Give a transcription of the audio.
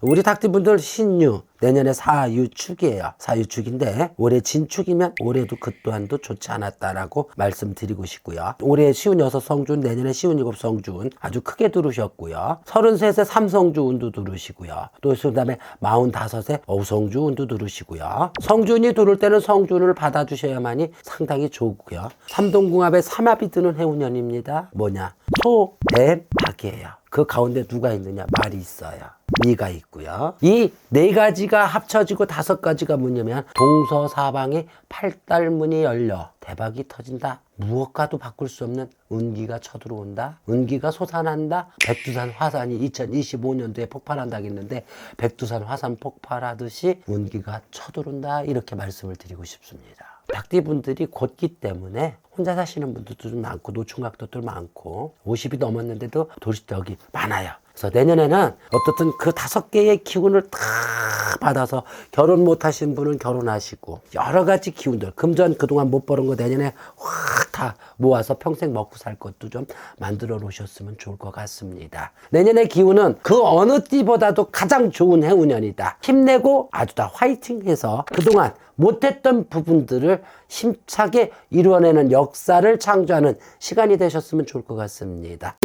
우리 닭띠분들 신유 내년에 사유축이에요. 사유축인데 올해 진축이면 올해도 그 또한도 좋지 않았다라고 말씀드리고 싶고요. 올해 시운 여섯 성준 내년에 시운 일곱 성준 아주 크게 들으셨고요. 서른셋에 삼성주 운도 들으시고요. 또 그다음에 마흔다섯에 어성주 운도 들으시고요. 성준이 들을 때는 성준을 받아주셔야만이 상당히 좋고요. 삼동궁합에 삼합이 드는 해운년입니다. 뭐냐? 소, 뱀, 닭이에요. 그 가운데 누가 있느냐? 말이 있어요. 미가 있고요. 이 네 가지가 합쳐지고 다섯 가지가 뭐냐면 동서사방에 팔달문이 열려 대박이 터진다. 무엇과도 바꿀 수 없는 운기가 쳐들어온다. 운기가 솟아난다. 백두산 화산이 2025년도에 폭발한다겠는데 백두산 화산 폭발하듯이 운기가 쳐들어온다. 이렇게 말씀을 드리고 싶습니다. 닭띠분들이 곧기 때문에 혼자 사시는 분들도 좀 많고 노충각도 들 많고 50이 넘었는데도 도시적이 많아요. 그래서 내년에는 어떻든 그 다섯 개의 기운을 다 받아서 결혼 못 하신 분은 결혼하시고 여러 가지 기운들 금전 그동안 못 벌은 거 내년에 확 다 모아서 평생 먹고 살 것도 좀 만들어 놓으셨으면 좋을 것 같습니다. 내년의 기운은 그 어느 띠보다도 가장 좋은 해운년이다. 힘내고 아주 다 화이팅해서 그동안 못했던 부분들을 힘차게 이루어내는 역사를 창조하는 시간이 되셨으면 좋을 것 같습니다.